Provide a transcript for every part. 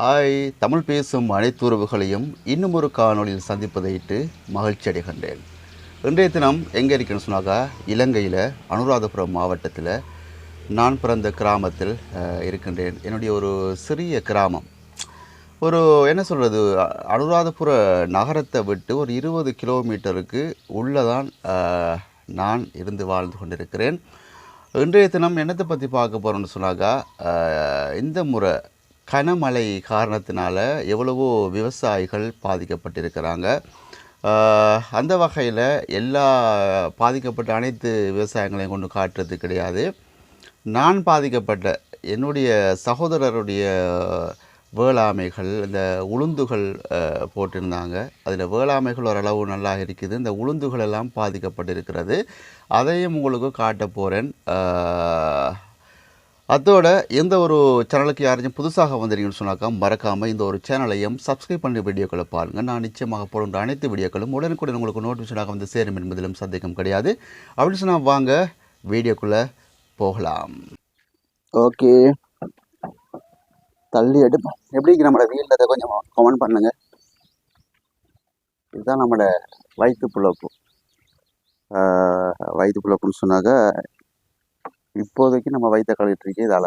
Hi Tamil பேசும் அனைத்து உறவுகளையும் இன்னும் ஒரு காணொலியில் சந்திப்பதையிட்டு மகிழ்ச்சி அடைகின்றேன். இன்றைய தினம் எங்கே இருக்கேன்னு சொன்னாக்கா இலங்கையில் அனுராதபுரம் மாவட்டத்தில் நான் பிறந்த கிராமத்தில் இருக்கின்றேன். என்னுடைய ஒரு சிறிய கிராமம். ஒரு என்ன சொல்கிறது அனுராதபுர நகரத்தை விட்டு ஒரு இருபது கிலோமீட்டருக்கு உள்ளே தான் நான் இருந்து வாழ்ந்து கொண்டிருக்கிறேன். இன்றைய தினம் என்னத்தை பற்றி பார்க்க போகிறோம்னு சொன்னாக்கா இந்த முறை கனமழை காரணத்தினால எவ்வளவோ விவசாயிகள் பாதிக்கப்பட்டிருக்கிறாங்க. அந்த வகையில் எல்லா பாதிக்கப்பட்ட அனைத்து விவசாயங்களையும் கொண்டு காட்டுறது கிடையாது. நான் பாதிக்கப்பட்ட என்னுடைய சகோதரருடைய வேளாமைகள் இந்த உளுந்துகள் போட்டிருந்தாங்க. அதில் வேளாமைகள் ஓரளவு நல்லா இருக்குது. இந்த உளுந்துகள் எல்லாம் பாதிக்கப்பட்டிருக்கிறது. அதையும் உங்களுக்கு காட்ட போகிறேன் அதோட எந்த ஒரு சேனலுக்கு யாரையும் புதுசாக வந்தீங்கன்னு சொன்னாக்கா மறக்காமல் இந்த ஒரு சேனலையும் சப்ஸ்கிரைப் பண்ணி வீடியோக்களை பாருங்கள் நான் நிச்சயமாக போடுற அனைத்து வீடியோக்களும் உடனுக்குடன் உங்களுக்கு நோட்டிஃபிகேஷனாக வந்து சேரும் என்பதிலும் சந்தேகம் கிடையாது. அப்படின்னு சொன்னால் வாங்க வீடியோக்குள்ளே போகலாம். ஓகே. தள்ளி எடுப்போம். எப்படி நம்மளோட வீட்டில் கொஞ்சம் கமெண்ட் பண்ணுங்கள் இதுதான் நம்மளோட வயிற்று புழப்பு வயிற்று புழப்புன்னு சொன்னாக்க இப்போதைக்கு நம்ம வயிற்ற கழுவிட்டு இருக்கே தான்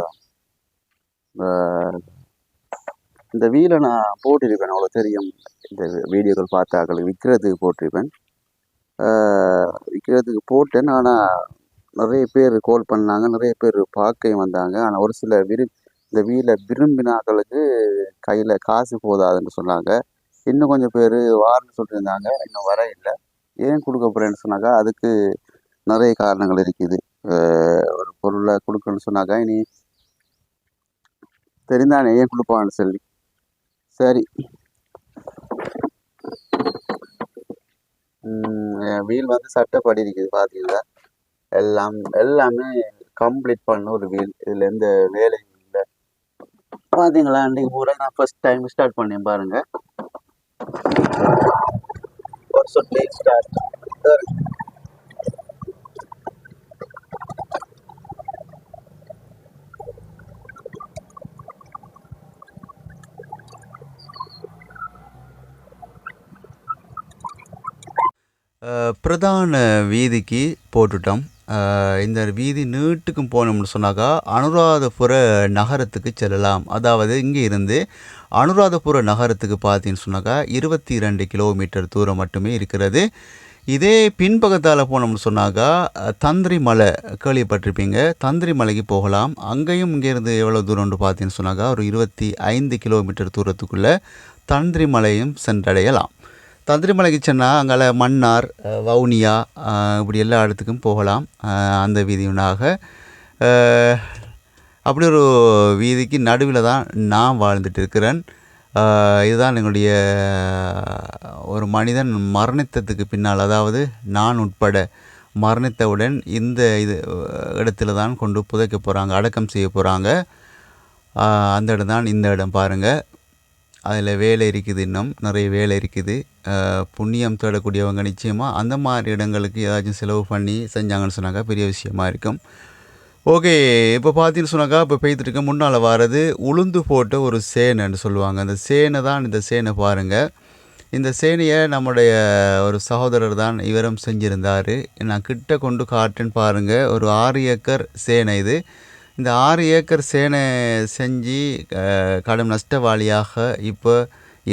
இந்த வீலை நான் போட்டிருப்பேன். அவ்வளோ தெரியும். இந்த வீடியோக்கள் பார்த்தாக்கள் விற்கிறதுக்கு போட்டிருப்பேன். விற்கிறதுக்கு போட்டேன். ஆனால் நிறைய பேர் கால் பண்ணாங்க. நிறைய பேர் பார்க்கையும் வந்தாங்க. ஆனால் ஒரு சில விரு இந்த வீலை விரும்பினாக்களுக்கு கையில் காசு போதாதுன்னு சொன்னாங்க. இன்னும் கொஞ்சம் பேர் வார்னு சொல்லியிருந்தாங்க. இன்னும் வர இல்லை. ஏன் கொடுக்க போகிறேன்னு சொன்னாக்கா அதுக்கு நிறைய காரணங்கள் இருக்குது. ஒரு பொருளை கொடுக்கணும்னு சொன்னாக்கா இனி தெரிந்தானே ஏன் கொடுப்பான்னு சொல்லி. சரி. வீல் வந்து சட்டப்படி இருக்குது பார்த்தீங்களா எல்லாம் எல்லாமே கம்ப்ளீட் பண்ண ஒரு வீல். இதில் எந்த வேலையும் இல்லை. பார்த்தீங்களா அன்றைக்கு பூரா நான் ஃபஸ்ட் டைம் ஸ்டார்ட் பண்ணேன் பாருங்கள் ஒரு சொல்லி ஸ்டார்ட் பிரதான வீதிக்கு போட்டுட்டோம். இந்த வீதி நீட்டுக்கும் போனோம்னு சொன்னாக்கா அனுராதபுர நகரத்துக்கு செல்லலாம். அதாவது இங்கே இருந்து அனுராதபுர நகரத்துக்கு பார்த்தீங்கன்னு சொன்னாக்கா இருபத்தி ரெண்டு கிலோமீட்டர் தூரம் மட்டுமே இருக்கிறது. இதே பின்பக்கத்தால் போனோம்னு சொன்னாக்கா தந்திரி மலை கேள்விப்பட்டிருப்பீங்க. தந்திரி மலைக்கு போகலாம். அங்கேயும் இங்கேருந்து எவ்வளோ தூரம்னு பார்த்தீங்கன்னு சொன்னாக்கா ஒரு இருபத்தி ஐந்து கிலோமீட்டர் தூரத்துக்குள்ளே தந்திரி மலையும் சென்றடையலாம். தந்திரிமலைக்கு கிச்சன்னா அங்கே மன்னார் வவுனியா இப்படி எல்லா இடத்துக்கும் போகலாம். அந்த வீதியுனாக. அப்படி ஒரு வீதிக்கு நடுவில் தான் நான் வாழ்ந்துட்டு இருக்கிறேன். இதுதான் எங்களுடைய ஒரு மனிதன் மரணித்ததுக்கு பின்னால் அதாவது நான் உட்பட மரணித்தவுடன் இந்த இது இடத்துல தான் கொண்டு புதைக்க போகிறாங்க அடக்கம் செய்ய போகிறாங்க அந்த இடம் தான் இந்த இடம் பாருங்கள் அதில் வேலை இருக்குது இன்னும் நிறைய வேலை இருக்குது. புண்ணியம் தேடக்கூடியவங்க நிச்சயமாக அந்த மாதிரி இடங்களுக்கு ஏதாச்சும் செலவு பண்ணி செஞ்சாங்கன்னு சொன்னாக்கா பெரிய விஷயமா இருக்கும். ஓகே இப்போ பார்த்தீங்கன்னு சொன்னாக்கா இப்போ பெய்துட்டு முன்னால் வர்றது உளுந்து போட்ட ஒரு சேனைன்னு சொல்லுவாங்க. அந்த சேனை தான் இந்த சேனை பாருங்கள் இந்த சேனையை நம்முடைய ஒரு சகோதரர் தான் இவரும் செஞ்சுருந்தார். நான் கிட்ட கொண்டு காட்டுன்னு பாருங்கள் ஒரு ஆறு ஏக்கர் சேனை இது. இந்த ஆறு ஏக்கர் சேனை செஞ்சு கடும் நஷ்டவாளியாக இப்போ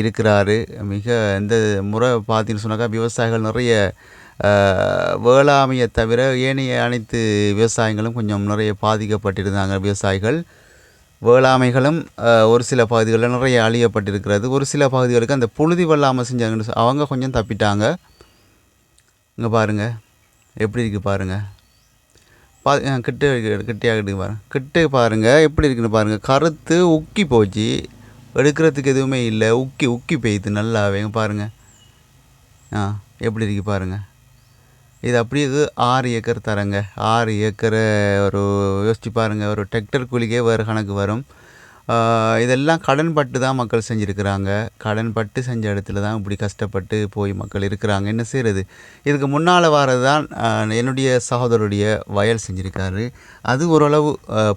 இருக்கிறாரு. மிக இந்த முறை பார்த்தீங்கன்னு சொன்னாக்கா விவசாயிகள் நிறைய வேளாமையை தவிர ஏனைய அனைத்து விவசாயங்களும் கொஞ்சம் நிறைய பாதிக்கப்பட்டிருந்தாங்க. விவசாயிகள் வேளாமைகளும் ஒரு சில பகுதிகளில் நிறைய அழியப்பட்டிருக்கிறது. ஒரு சில பகுதிகளுக்கு அந்த புழுதி வெள்ளாமை செஞ்சாங்கன்னு அவங்க கொஞ்சம் தப்பிட்டாங்க. இங்கே பாருங்கள் எப்படி இருக்குது பாருங்கள் பா ஆ, கிட்டே இருக்கு- கிட்டயா கிட்ட பாருங்க கிட்ட பாருங்கள் எப்படி இருக்குன்னு பாருங்கள் கருத்து உக்கி போச்சு. எடுக்கிறதுக்கு எதுவுமே இல்லை. உக்கி உக்கி பெய்யுது நல்லாவே. பாருங்கள் ஆ எப்படி இருக்கு பாருங்கள் இது அப்படியே இது ஆறு ஏக்கர் தரங்க. ஆறு ஏக்கரை ஒரு யோசிச்சு பாருங்கள் ஒரு டிராக்டர் கூலிக்கே வேறு கணக்கு வரும். இதெல்லாம் கடன் பட்டு தான் மக்கள் செஞ்சுருக்கிறாங்க. கடன் பட்டு செஞ்ச இடத்துல தான் இப்படி கஷ்டப்பட்டு போய் மக்கள் இருக்கிறாங்க. என்ன செய்கிறது இதுக்கு முன்னால் வாரது தான் என்னுடைய சகோதரருடைய வயல் செஞ்சுருக்காரு. அது ஓரளவு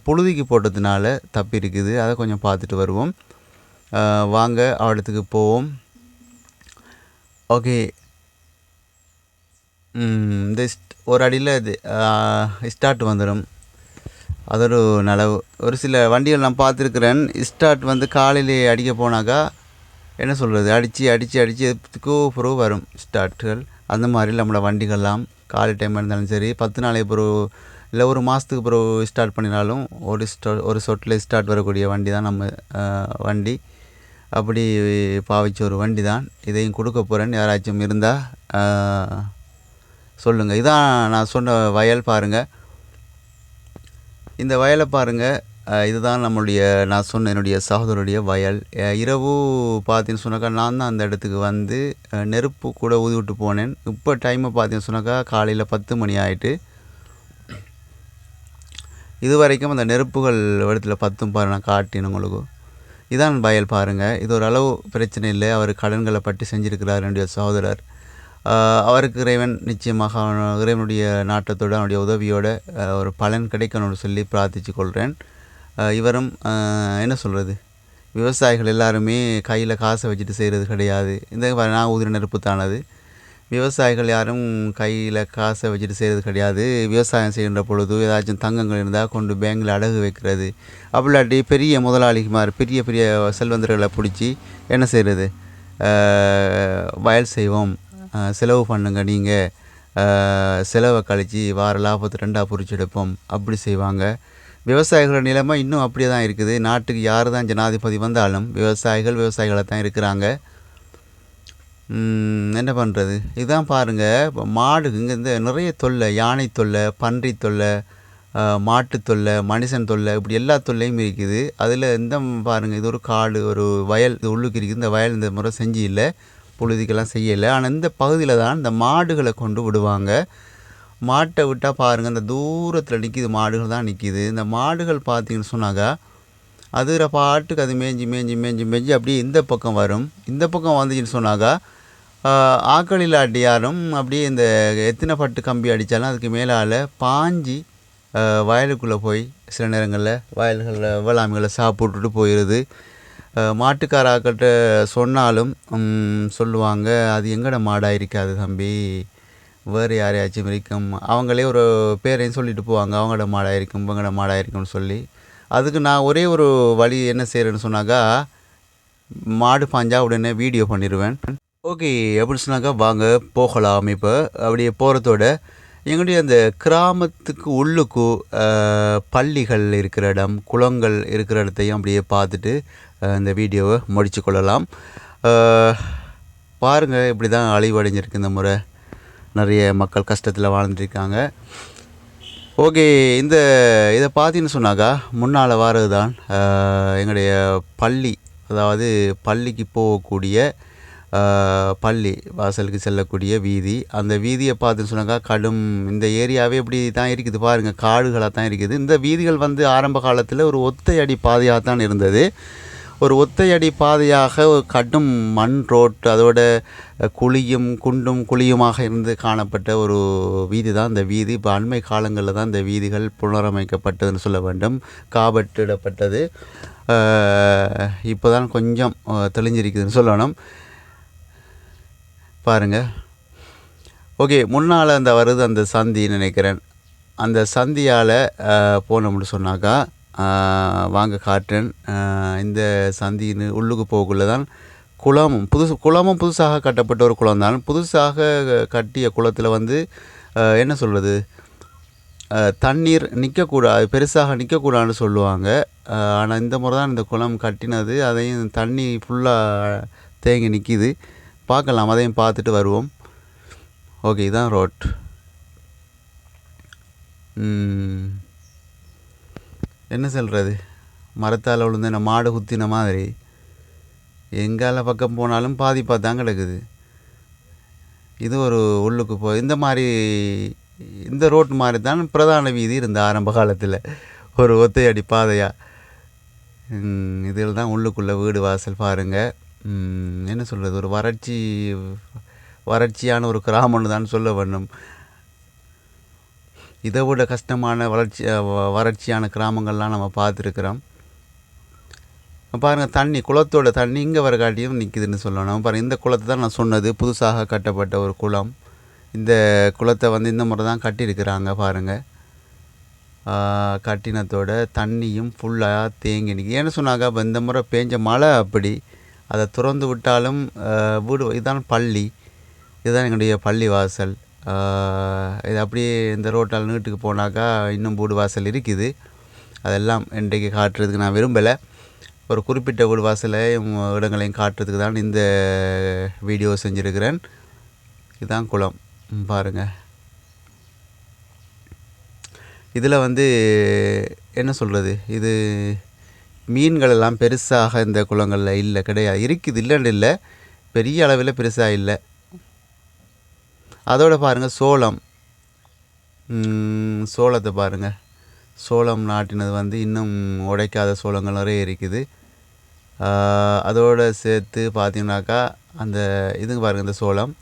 புழுதிக்கு போட்டதுனால தப்பி இருக்குது அதை கொஞ்சம் பார்த்துட்டு வருவோம். வாங்க அவடத்துக்கு போவோம். ஓகே. இந்த ஒரு அடியில் இது ஸ்டார்ட் வந்துடும் அதொரு நலவு. ஒரு சில வண்டிகள் நான் பார்த்துருக்குறேன். ஸ்டார்ட் வந்து காலையிலே அடிக்க போனாக்கா என்ன சொல்கிறது அடித்து அடித்து அடித்து பிறகு வரும் ஸ்டார்ட்டுகள் அந்த மாதிரி நம்மளோட வண்டிகள்லாம் காலை டைம் இருந்தாலும் சரி பத்து நாளைக்கு பிறகு இல்லை ஒரு மாதத்துக்கு பிறகு ஸ்டார்ட் பண்ணினாலும் ஒரு ஸ்டோ ஒரு சொட்டில் ஸ்டார்ட் வரக்கூடிய வண்டி தான் நம்ம வண்டி. அப்படி பாவிச்ச ஒரு வண்டி தான் இதையும் கொடுக்க போகிறேன் யாராச்சும் இருந்தால் சொல்லுங்கள் இதான் நான் சொன்ன வயல் பாருங்கள் இந்த வயலை பாருங்கள் இதுதான் நம்மளுடைய நான் சொன்ன என்னுடைய சகோதரருடைய வயல். இரவு பார்த்தீங்கன்னு சொன்னாக்கா நான் தான் அந்த இடத்துக்கு வந்து நெருப்பு கூட ஊதி விட்டு போனேன். இப்போ டைமை பார்த்தீங்கன்னு சொன்னாக்கா காலையில் பத்து மணி ஆயிட்டு இது வரைக்கும் அந்த நெருப்புகள் இடத்துல பத்தும் பாரு நான் காட்டினேன் உங்களுக்கு. இதான் வயல் பாருங்கள் இது ஒரு அளவு பிரச்சனை இல்லை. அவர் கடன்களை பற்றி செஞ்சுருக்கிறார் என்னுடைய சகோதரர். அவருக்கு இறைவன் நிச்சயமாக அவன் இறைவனுடைய நாட்டத்தோடு அவனுடைய உதவியோட ஒரு பலன் கிடைக்கணும்னு சொல்லி பிரார்த்திச்சு கொள்கிறேன் இவரும் என்ன சொல்கிறது விவசாயிகள் எல்லாருமே கையில் காசை வச்சுட்டு செய்கிறது கிடையாது. இந்த நான் உதிரி நெருப்பு தானது விவசாயிகள் யாரும் கையில் காசை வச்சுட்டு செய்கிறது கிடையாது. விவசாயம் செய்கின்ற பொழுது ஏதாச்சும் தங்கங்கள் இருந்தால் கொண்டு பேங்கில் அடகு வைக்கிறது. அப்படிலாட்டி பெரிய முதலாளிமார் பெரிய பெரிய செல்வந்தர்களை பிடிச்சி என்ன செய்கிறது வயல் செய்வோம். செலவு பண்ணுங்க. நீங்கள் செலவை கழித்து வார லாபத்தை ரெண்டாக பிரிச்சு எடுப்போம். அப்படி செய்வாங்க. விவசாயிகளோட நிலைமை இன்னும் அப்படியே தான் இருக்குது. நாட்டுக்கு யார் தான் ஜனாதிபதி வந்தாலும் விவசாயிகள் விவசாயிகளை தான் இருக்கிறாங்க. என்ன பண்ணுறது இதுதான் பாருங்கள் இப்போ மாடு இங்கே இந்த நிறைய தொல்லை யானை தொல்லை பன்றி தொல்லை மாட்டு தொல்லை மனுஷன் தொல்லை இப்படி எல்லா தொல்லையும் இருக்குது. அதில் இந்த பாருங்கள் இது ஒரு காடு ஒரு வயல் இது உள்ளுக்கு இருக்குது. இந்த வயல் இந்த முறை செஞ்சு இல்லை. புழுதிக்கெல்லாம் செய்யலை. ஆனால் இந்த பகுதியில் தான் இந்த மாடுகளை கொண்டு விடுவாங்க. மாட்டை விட்டால் பாருங்கள் இந்த தூரத்தில் நிற்கிது மாடுகள் தான் நிற்கிது இந்த மாடுகள் பார்த்தீங்கன்னு சொன்னாக்கா அதுகிற பாட்டுக்கு அது மேஞ்சி மேஞ்சி மேஞ்சி மேஞ்சி அப்படியே இந்த பக்கம் வரும். இந்த பக்கம் வந்துச்சுன்னு சொன்னாக்கா ஆக்களில் அடியாரும் யாரும் அப்படியே இந்த எத்தனை பட்டு கம்பி அடித்தாலும் அதுக்கு மேலால் பாஞ்சி வயலுக்குள்ளே போய் சில நேரங்களில் வயல்களில் வேளாண்மைகளை சாப்பிட்டுட்டு போயிடுது. மாட்டுக்காராக்கிட்ட சொன்னாலும் சொல்லுவாங்க அது எங்கட மாடாக இருக்காது தம்பி. வேறு யாரையாச்சும் இருக்கும். அவங்களே ஒரு பேரையும் சொல்லிட்டு போவாங்க அவங்களோட மாடாக இருக்கும் இவங்களோட மாடாக இருக்கும்னு சொல்லி. அதுக்கு நான் ஒரே ஒரு வழி என்ன செய்கிறேன்னு சொன்னாக்கா மாடு பாஞ்சா உடனே வீடியோ பண்ணிடுவேன் ஓகே எப்படி சொன்னாக்கா வாங்க போகலாம் இப்போ. அப்படியே போகிறதோட எங்களுடைய அந்த கிராமத்துக்கு உள்ளுக்கு பள்ளிகள் இருக்கிற இடம் குளங்கள் இருக்கிற இடத்தையும் அப்படியே பார்த்துட்டு இந்த வீடியோவை முடித்து கொள்ளலாம். பாருங்கள் இப்படி தான் அழிவடைஞ்சிருக்கு இந்த முறை. நிறைய மக்கள் கஷ்டத்தில் வாழ்ந்துருக்காங்க ஓகே இந்த இதை பார்த்தீங்கன்னு சொன்னாக்கா முன்னால் வாரது தான் எங்களுடைய பள்ளி அதாவது பள்ளிக்கு போகக்கூடிய பள்ளி வாசலுக்கு செல்லக்கூடிய வீதி. அந்த வீதியை பார்த்துன்னு சொன்னாக்கா கடும் இந்த ஏரியாவே இப்படி தான் இருக்குது. பாருங்கள் காடுகளாக தான் இருக்குது. இந்த வீதிகள் வந்து ஆரம்ப காலத்தில் ஒரு ஒத்தையடி பாதையாக தான் இருந்தது. ஒரு ஒத்தையடி பாதையாக ஒரு கடும் மண் ரோட் அதோட குழியும் குண்டும் குழியுமாக இருந்து காணப்பட்ட ஒரு வீதி தான் இந்த வீதி. இப்போ அண்மை காலங்களில் தான் இந்த வீதிகள் புனரமைக்கப்பட்டதுன்னு சொல்ல வேண்டும். காபட்டிடப்பட்டது இப்போ தான் கொஞ்சம் தெளிஞ்சிருக்குதுன்னு சொல்லணும். பாருங்கள் ஓகே முன்னால் அந்த வருது அந்த சந்தி நினைக்கிறேன். அந்த சந்தியால் போனோம்னு சொன்னாக்கா வாங்க காட்டுறேன். இந்த சந்தின்னு உள்ளுக்கு போகக்குள்ள தான் குளமும் புதுசு குளமும் புதுசாக கட்டப்பட்ட ஒரு குளம் தான். புதுசாக கட்டிய குளத்தில் வந்து என்ன சொல்கிறது தண்ணீர் நிற்கக்கூடாது பெருசாக நிற்கக்கூடாதுன்னு சொல்லுவாங்க. ஆனால் இந்த முறை தான் இந்த குளம் கட்டினது. அதையும் தண்ணி ஃபுல்லாக தேங்கி நிற்கிது பார்க்கலாம் அதையும் பார்த்துட்டு வருவோம். ஓகே இதுதான் ரோட் என்ன சொல்கிறது மரத்தால் விழுந்த இந்த மாடு குத்தின மாதிரி. எங்கால பக்கம் போனாலும் பாதிப்பாக தான் கிடக்குது. இது ஒரு உள்ளுக்கு போ இந்த மாதிரி இந்த ரோட் மாதிரி தான் பிரதான வீதி இருந்த ஆரம்ப காலத்தில். ஒரு ஒத்தையடி பாதையாக இதில் தான் உள்ளுக்குள்ளே வீடு வாசல் பாருங்கள் என்ன சொல்கிறது ஒரு வறட்சி வறட்சியான ஒரு கிராமம்னு தான் சொல்ல வேண்டும். இதை விட கஷ்டமான வளர்ச்சி வ- வறட்சியான கிராமங்கள்லாம் நம்ம பார்த்துருக்குறோம். பாருங்கள் தண்ணி குளத்தோட தண்ணி இங்கே வர காட்டியும் நிற்குதுன்னு சொல்லணும் பாருங்கள் இந்த குளத்தை தான் நான் சொன்னது புதுசாக கட்டப்பட்ட ஒரு குளம். இந்த குளத்தை வந்து இந்த முறை தான் கட்டியிருக்கிறாங்க பாருங்கள் கட்டினத்தோட தண்ணியும் ஃபுல்லாக தேங்கி நிற்கி ஏன்னு சொன்னாங்க இப்போ இந்த முறை பேஞ்ச மழை அப்படி. அதை திறந்து விட்டாலும் வீடு இதுதான் பள்ளி. இதுதான் எங்களுடைய பள்ளி வாசல். இது அப்படியே இந்த ரோட்டால் நீட்டுக்கு போனாக்கா இன்னும் வீடு வாசல் இருக்குது. அதெல்லாம் இன்றைக்கு காட்டுறதுக்கு நான் விரும்பலை. ஒரு குறிப்பிட்ட வீடு வாசலையும் இடங்களையும் காட்டுறதுக்கு தான் இந்த வீடியோ செஞ்சுருக்கிறேன். இதுதான் குளம். பாருங்கள் பாருங்க. இதில் வந்து என்ன சொல்கிறது? இது மீன்கள் எல்லாம் பெருசாக இந்த குளங்களில் இல்லை கிடையாது. இருக்குது இல்லைன்னு இல்லை. பெரிய அளவில் பெருசாக இல்லை. அதோட பாருங்கள் சோளம். சோளத்தை பாருங்கள் சோளம் நாட்டினது வந்து இன்னும் உடைக்காத சோளங்கள் நிறைய இருக்குது. அதோடு அதோட சேர்த்து பார்த்தீங்கன்னாக்கா அந்த இதுங்க பாருங்கள் இந்த சோளம்.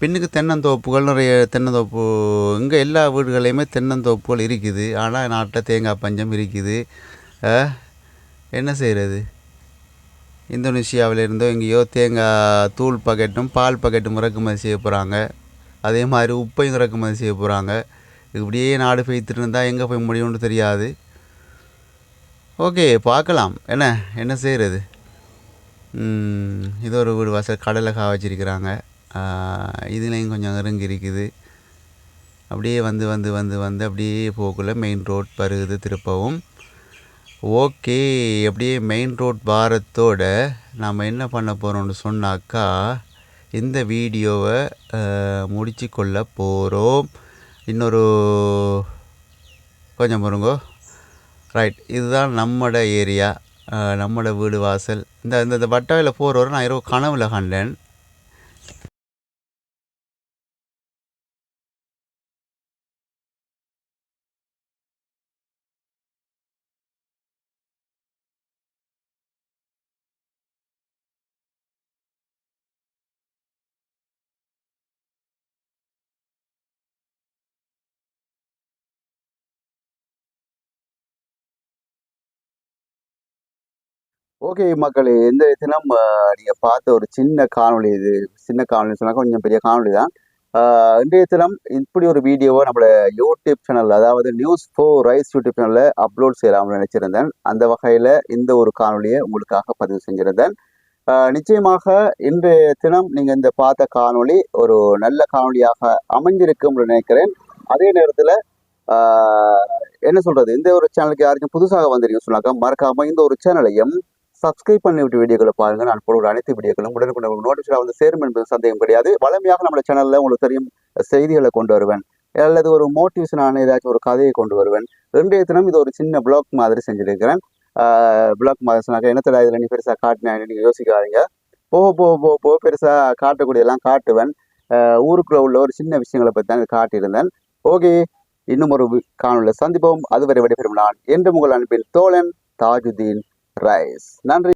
பின்னுக்கு தென்னந்தோப்புகள் நிறைய தென்னந்தோப்பு இங்கே எல்லா வீடுகளையுமே தென்னந்தோப்புகள் இருக்குது. ஆனால் நாட்டில் தேங்காய் பஞ்சம் இருக்குது. என்ன செய்கிறது? இந்தோனேஷியாவில் இருந்தோ எங்கேயோ தேங்காய் தூள் பாக்கெட்டும் பால் பாக்கெட்டும் இறக்குமதி செய்ய போகிறாங்க. அதே மாதிரி உப்பையும் இறக்குமதி செய்ய போகிறாங்க. இப்படியே நாடு பெய்த்துட்டு இருந்தால் எங்கே போய் முடியும்னு தெரியாது. ஓகே பார்க்கலாம். என்ன என்ன செய்கிறது? இது ஒரு வீடு வாசல். கடலை கா வச்சிருக்கிறாங்க. இதுலேயும் கொஞ்சம் இறங்கி இருக்குது. அப்படியே வந்து வந்து வந்து வந்து அப்படியே போகல மெயின் ரோட் பருகுது திருப்பவும். ஓகே அப்படியே மெயின் ரோட் வாரத்தோட நாம் என்ன பண்ண போகிறோம்னு சொன்னாக்கா இந்த வீடியோவை முடிச்சு கொள்ள போகிறோம் இன்னொரு கொஞ்சம் பாருங்கோ ரைட் இதுதான் நம்மட ஏரியா நம்மட வீடு வாசல். இந்த இந்த இந்த போகிற போகிறவரை நான் இரவு கனவில் கண்டேன். ஓகே மக்களே எந்த தினம் நீங்கள் பார்த்த ஒரு சின்ன காணொளி இது. சின்ன காணொலி சொன்னாக்கா கொஞ்சம் பெரிய காணொளி தான். இன்றைய தினம் இப்படி ஒரு வீடியோவை நம்மளோட யூடியூப் சேனல் அதாவது நியூஸ் ஃபோர் ரைஸ் யூடியூப் சேனலில் அப்லோட் செய்யலாம்னு நினச்சிருந்தேன். அந்த வகையில் இந்த ஒரு காணொலியை உங்களுக்காக பதிவு செஞ்சிருந்தேன். நிச்சயமாக இன்றைய தினம் நீங்கள் இந்த பார்த்த காணொளி ஒரு நல்ல காணொளியாக அமைஞ்சிருக்கும் நினைக்கிறேன். அதே நேரத்தில் என்ன சொல்கிறது இந்த ஒரு சேனலுக்கு யாருக்கும் புதுசாக வந்திருக்கீங்கன்னு சொன்னாக்கா மறக்காமல் இந்த ஒரு சேனலையும் சப்ஸ்கிரைப் பண்ணிவிட்டு வீடியோக்களை பாருங்க. நான் போடுற அனைத்து வீடியோக்களும் உடனுக்குடன் நோட்டிஃபிகேஷன் வந்து சேரும் என்பது சந்தேகம் கிடையாது. வளமையாக நம்ம சேனலில் உங்களுக்கு தெரியும் செய்திகளை கொண்டு வருவேன். அல்லது ஒரு மோட்டிவேஷனான ஏதாச்சும் ஒரு கதையை கொண்டு வருவேன். ரெண்டே தினம் இது ஒரு சின்ன பிளாக் மாதிரி செஞ்சிருக்கிறேன். பிளாக் மாதிரி சொன்னாக்க என்னத்தடா இதில் நீ பெருசாக காட்டினேன் நீங்கள் யோசிக்காதீங்க. போக போக போக போக பெருசாக காட்டக்கூடியதெல்லாம் காட்டுவேன். ஊருக்குள்ளே உள்ள ஒரு சின்ன விஷயங்களை பற்றி தான் காட்டியிருந்தேன். ஓகே இன்னும் ஒரு காணொலியில் சந்திப்போம். அதுவரை விடைபெறும் நான் என்று உங்கள் அனுப்பின் தோழன் தாஜுதீன். ரைஸ் நன்றி